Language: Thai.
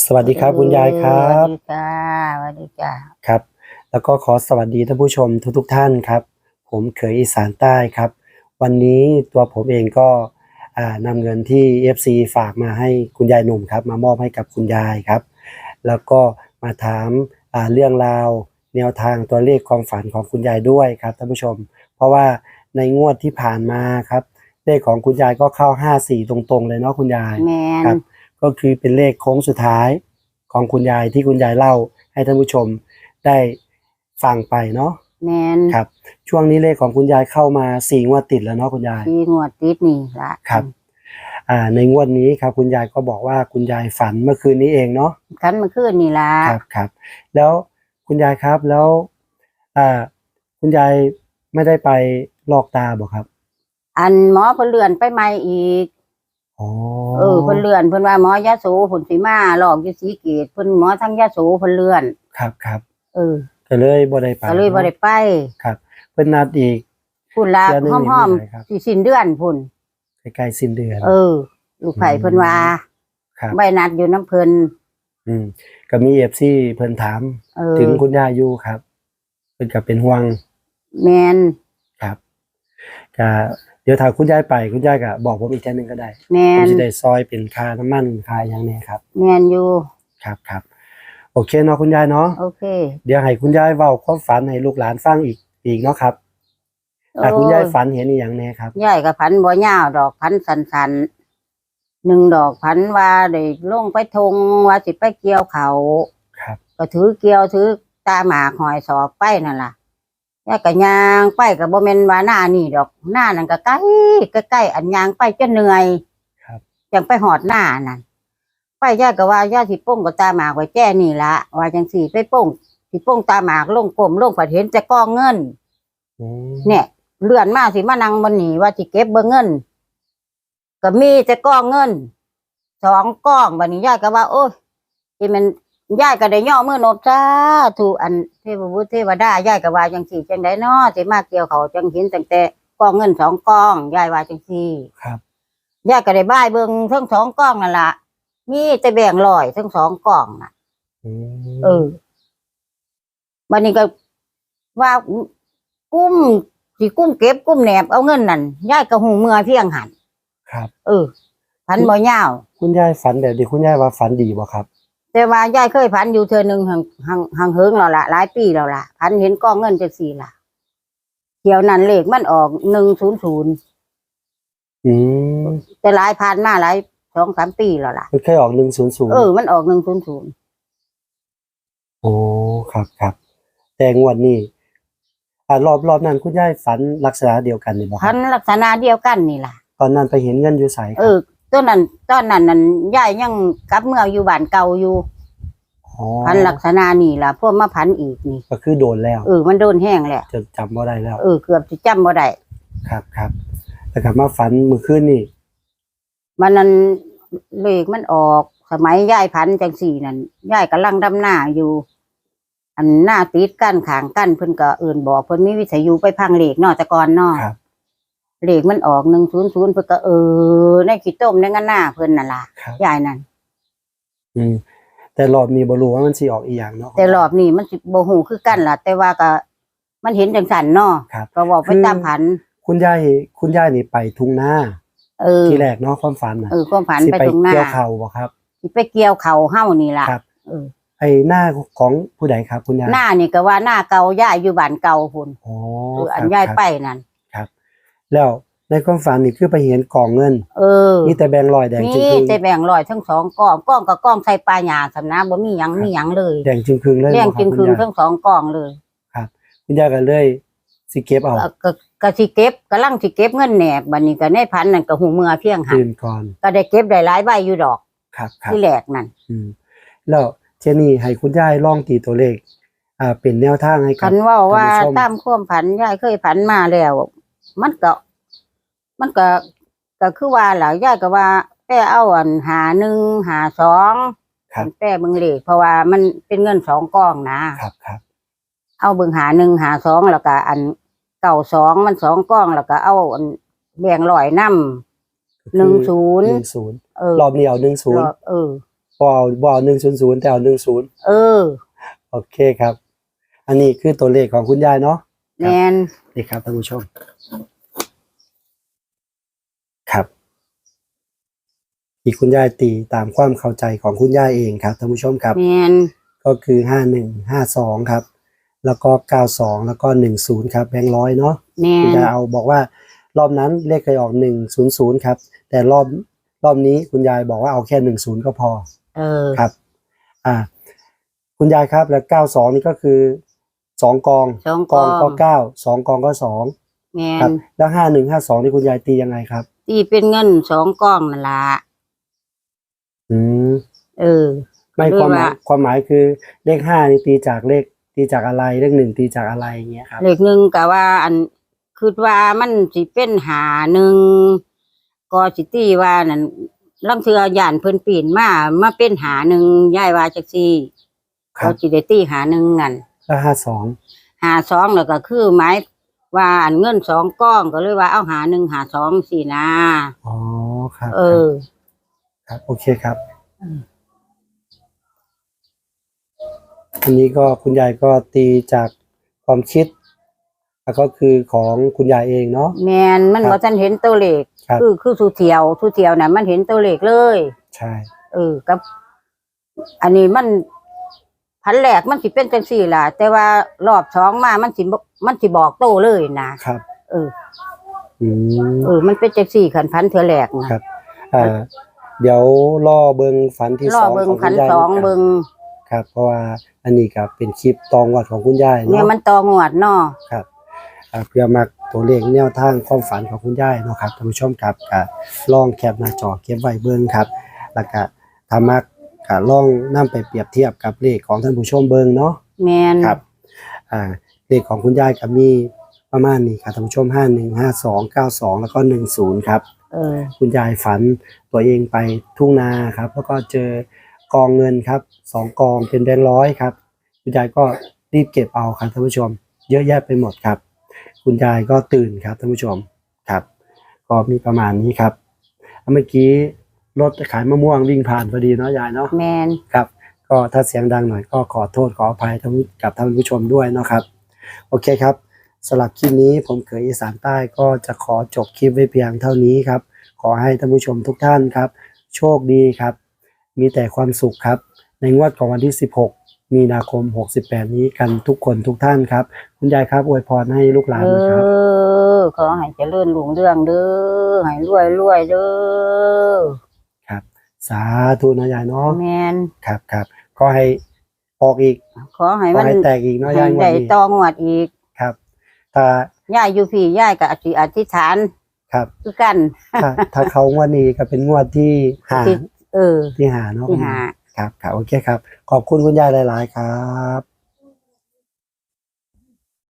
สวัสดีครับคุณยายครัสวับสดีจ้าสวัสดีจ้าครับ แล้วก็ขอสวัสดีท่านผู้ชมทุกๆท่านครับ ผมเขยอีสานใต้ครับ วันนี้ตัวผมเองก็อ่านำเงินที่ FC ฝากมาให้คุณยายหนุ่มครับ มามอบให้กับคุณยายครับ แล้วก็มาถามอ่าเรื่องราวแนวทางตัวเลขความฝันของคุณยายด้วยครับท่านผู้ชม เพราะว่าในงวดที่ผ่านมาครับเลขของคุณยายก็เข้า 54 ตรงๆ เลยเนาะคุณยายแมนครับ ก็คือเป็นเลขโค้งสุดท้ายของคุณยายที่คุณยายเล่าให้ท่านผู้ชมได้ฟังไปเนาะแมนครับ ช่วงนี้เลขของคุณยายเข้ามาสี่งวดติดแล้วเนาะคุณยายที่งวดติดนี่ละครับอ่าในงวดนี้ครับ คุณยายก็บอกว่าคุณยายฝันเมื่อคืนนี้เองเนาะคันเมันขึ้นนี่ละครับครับ แล้วคุณยายครับแล้วอ่าคุณยายไม่ได้ไปลอกตาบอกครับ อันหมอเพิ่นเลื่อนไปใหม่อีกอ๋อ เออเพิ่นเลื่อนเพิ่นว่าหมอยะโสผลสีมาหลอกอยู่สีเกตเพิ่นหมอทั้งยะโสเพิ่นเลื่อน ครับครับเออก็เลยบ่ได้ไปก็เลยบ่ได้ไปครับ เพิ่นนัดอีกพุ่นละเดือนหนึ่งหอมนี่ไม่ได้ครับๆสิสิ้นเดือนพุ่นใกล้ๆสิ้นเดือน เออ ลูกไผ่เพิ่นว่าครับใบนัดอยู่น้ำเพิ่นอืมก็มีเอฟซีเพิ่นถามเออถึงคุณยายอยู่ครับ เพิ่นก็เป็นห่วงแมนครับก็ เดี๋ยวถ้าคุณยายไปคุณยายก็บอกผมอีกแค่นึงก็ได้แมผมนสิได้ซอยเป็นค่าน้ำมันค่าหยังเนี่ยครับ แมนอยู่ครับครับโอเคเนาะคุณยายเนาะโอเคเดี๋ยวให้คุณยายเว้าความฝันให้ลูกหลานฟังอีกอีกเนาะครับอะคุณยายฝันเห็นอีหยังแน่ครับ ยายกับพันบ่ยาวดอกพันสันสันๆหนึ่งดอกพันว่าได้ลงไปทงว่าสิไปเกี่ยวเขาครับ ก็ถือเกี่ยวถือตาหมากหอยสอบไปนั่นล่ะ ยายก็ย่างไปก็บ่แม่นว่าหน้านี่ดอกหน้านั่นก็ใกล้ใกล้ๆอันย่างไปจนเหนื่อยครับ จังไปหอดหน้านั่นไปยายก็ว่าย่าสิป้งกับตาหมากไว้แจ้นี่ละว่าจังสี่ไปป้งสิป้งตาหมากลงกลมลงผัดเห็นแต่กองเงินอืมเนี่ยเลื่อนมาสิมานั่งบนนี่ว่าสิเก็บเบอร์เงิน ก็มีแต่กองเงินสองกองบัดนี้ยายก็ว่า โอ้ยที่มัน ยายก็ได้ย่อมือนบจ้าถูกอันเทพบุตรเทวดายายก็ว่าจังสี่จังไดเนาะสิมาเกี่ยวเขาจังเห็นตั้งแต่กองเงินสองกองยายว่าจังสี่ครับยายก็ได้บ้ายเบิ่งทั้งสองกองนั่นล่ะมีแต่แบ่งลอยทั้งสองกองน่ะอืมเออวันนี้ก็ว่ากุ้มสิกุ้มเก็บกุ้มแหนบเอาเงินนั่นยายก็หูเมื่อเที่ยงหันครับ เออพันบ่ยาวคุณยายฝันแบบนี้คุณยายว่าฝันดีบ่ครับ แต่ว่ายายเคยพันอยู่เธอหนึ่งห่างห่างห่างเฮิงแล้วล่ะหลายปีแล้วล่ะพันเห็นกองเงินจังสี่ล่ะเที่ยวนั้นเลขมันออกหนึ่งศูนย์ศูนย์อืมแต่หลายพันมาหลายสองสามปีแล้วล่ะมันเคยออก100เออมันออกหนึ่งศูนย์ศูนย์โอ้ครับครับแต่งวดนี้อ่ารอบรอบนั้นคุณยายฝันลักษณะเดียวกันนี่บ่คพัรับนลักษณะเดียวกันนี่ล่ะ ตอนนั้นไปเห็นเงินอยู่ไสคเอรับอ ตอนนั้นตอนนั้นนั่นยายยังกลับเมื่ออยู่บ้านเก่าอยู่ อ๋อพันลักษณะนี่ล่ะพวกมาพันอีกนี่ก็คือโดนแล้วเออมันโดนแห้งแหละจะจำบ่ได้แล้ว เออเกือบจะจำบ่ได้ครับครับแล้วกลับมาฝันเมื่อคืนนี่มันนั้นเลขมันออก สมัยยายพันจังสี่นั่นยายกำลังดำหน้าอยู่ อันหน้าติดกั้นขางกั้นเพิ่นก็เอื่นบอกเพิ่นมีวิทยุไปพังเลขเนอแต่ก่อนเนอครับ เลขมันออกหนึ่งศูนย์ศูนย์เพิ่นก็เออในขี้ต้มในงั้นหน้าเพิ่นน่ะล่ะครับ ยายนั่นอืมแต่รอบนี้บ่รู้ว่ามันสิออกอีหยังเนาะ แต่รอบนี้มันสิบ่ฮู้คือกันล่ะ แต่ว่าก็ มันเห็นจังสันเนาะครับ ก็บอกไปคือตามผัน คุณยายคุณยายนี่ไปทุ่งนาเออที่แรกเนาะความฝันน่ะเออความผันสิไปไปตรงหน้าเกี่ยวข้าวบ่ครับ สิไปเกี่ยวเขาเฮ้านี่ล่ะครับ เออไอ้หน้าของผู้ใดครับ คุณยายหน้านี่ก็ว่าหน้าเก่าย่ายอยู่บ้านเก่าพุ่นอ๋อเอออันครับย่ายครับไปนั่น แล้วในความฝันนี่คือไปเห็นกองเงิน เออมีแต่แบงค์ร้อยแดงจึงนี่ครึ่งแต่แบ่งลอยทั้งสองกองกองกับกองใส่ปลาหยาสำนะบ่มีหยังมีหยังเลยแดงจึงครึ่งเลยเลี้ยงบ่คกิรับนคืนณยายทั้งสองกองเลยคุณยายก็เลยสิเก็บเอาเออก็ก็สิเก็บกำลังสิเก็บเงินแหนบบัดนี้ก็ในพันนั่นก็หูเมื่อเที่ยงหันตื่นก่อนก็ได้เก็บได้หลายใบอยู่ดอกครับครับที่แหลกนั่นอืมแล้วเจนี่ให้คุณยายลองตีตัวเลขอ่าเป็นแนวทางให้กัคับนว่าว่าท่านผู้ชม ตามความผันยายเคยผันมาแล้ว มันก็ มันก็ก็คือว่าหลายยายก็ว่าแป้เอาอันหาหนึ่งหาสองครับ แป้เบิ่งเลขเพราะว่ามันเป็นเงินสองกองนะ ครับครับ เอาเบิ่งหาหนึ่งหาสองแล้วก็อันเก่าสองมันสองกล้องแล้วก็เอาอันแบ่งลอยน้ำหนึ่งศูนย์หนึ่งศูนย์เออรอบนี้เอาหนึ่งศูนย์เออปบ่เอาบ่เอาหนึ่งศูนย์ศูนย์แต่เอาหนึ่งศูนย์เออโอเคครับ อันนี้คือตัวเลขของคุณยายเนาะแมนนี่ครับท่านผู้ชม ครับ ที่คุณยายตีตามความเข้าใจของคุณยายเองครับท่านผู้ชมครับ แมนก็คือห้าหนึ่งห้าสองครับ แล้วก็เก้าสองแล้วก็หนึ่งศูนย์ครับแบงค์ร้อยเนาะแมคุณนยายเอาบอกว่ารอบนั้นเลขเคยออกหนึ่งศูนย์ศูนย์ครับ แต่รอบรอบนี้คุณยายบอกว่าเอาแค่หนึ่งศูนย์ก็พอ เออ ครับ อ่า คุณยายครับ แล้วเก้าสองนี่ก็คือสองกองสองกกอองงก็เก้าสองกองก็สอง แมครับนแล้วห้าหนึ่งห้าสองนี่คุณยายตียังไงครับ ตีเป็นเงินสองกองนั่นละอืมเออ ไม่หรือความหมายว่า ความหมายคือเลขห้านี่ตีจากเลขตีจากอะไรเลขหนึ่งตีจากอะไรอย่างเงี้ยครับ เลขหนึ่งก็ว่าอันคือว่ามันสิเป็นหาหนึ่งก็สิตีว่านั่นลังเทือย่านเพิ่นปีนมามาเป็นหาหนึ่งย้ายว่าจักซี่ครัเขาบสิได้ตีหาหนึ่งนั่นแล้วห้าสองหาสองแล้วก็คือหมาย ว่าอันเงินสองก้องก็เลยว่าเอาหาหนึ่งหาสองสี่นะอ๋อครับเออ ครับ โอเคครับอืมอันนี้ก็คุณยายก็ตีจากความคิดแล้วก็คือของคุณยายเองเนาะแมนมันครับบ่ทันเห็นตัวเลขครับคือคือสุเทียวสุเทียวน่ะ มันเห็นตัวเลขเลย ใช่เออกับ อันนี้มัน พันแรกมันสิเป็นจังสี่ล่ะ แต่ว่ารอบสองมามันสิบ่มันสิบอกโตเลยนะครับ เอออืมเออมันเป็นจังสี่ขันพันเทือแรกนะ ครับเอ่อเดี๋ยวล่อเบิงฝันที่รสอองเบิงของขัคุนณยายสองนะครับเบิงครับ เพราะว่าอันนี้ก็เป็นคลิปตองวัดของคุณยายเนี่ยเนาะมันตองวดเนาะครับอ่าเพื่อมาตัวเลขแนวทางความฝันของคุณยายเนาะครับท่านผู้ชมครับก็ลองแคปหน้าจอเก็บไว้เบิ่งครับ แล้วก็ถ้ามัก ก็ลองนํไปเปรียบเทียบกับเลขของท่านผู้ชมเบิ่งเนาะแมนครับอ่าเลขของคุณยายก็มีประมาณนี้ครับท่านผู้ชม51 52 92แล้วก็10ครับ เออ คุณยายฝันตัวเองไปทุ่งนาครับ แล้วก็เจอกองเงินครับสองกองเป็นแบงค์ร้อยครับ คุณยายก็รีบเก็บเอาครับท่านผู้ชม เยอะแยะไปหมดครับ คุณยายก็ตื่นครับท่านผู้ชมครับ ก็มีประมาณนี้ครับเมื่อกี้ รถขายมะม่วงวิ่งผ่านพอดีเนาะยายเนาะแมนครับ ก็ถ้าเสียงดังหน่อยก็ขอโทษขออภัยทั้งกับท่านผู้ชมด้วยเนาะครับ โอเคครับสำหรับคลิปนี้ผมเขยอีสานใต้ก็จะขอจบคลิปไว้เพียงเท่านี้ครับ ขอให้ท่านผู้ชมทุกท่านครับ โชคดีครับ มีแต่ความสุขครับ ในงวดของวันที่ 16 มีนาคม 68 นี้กันทุกคนทุกท่านครับ คุณยายครับอวยพรให้ลูกหลานเอนะครับอขอให้เจริญรุ่งเรืองเด้อให้รวยรวยเด้อครับ สาธุนะยายเนาะแมนครับครับก็ให้ออกอีก ขอให้ขอมันให้แตกอีกเนาะให้ยายงวได้ดนี้ตองวดอีกครับถ้า ย่ายอยู่พี่ย่ายก็อธิอธิษฐานครับ คือกัน ถ้าถ้าเขางวดนี้ก็เป็นงวดที่หาที่ เออที่หาเนาะที่หา ครับครับโอเคครับ ขอบคุณคุณยายหลาย ๆ ครับ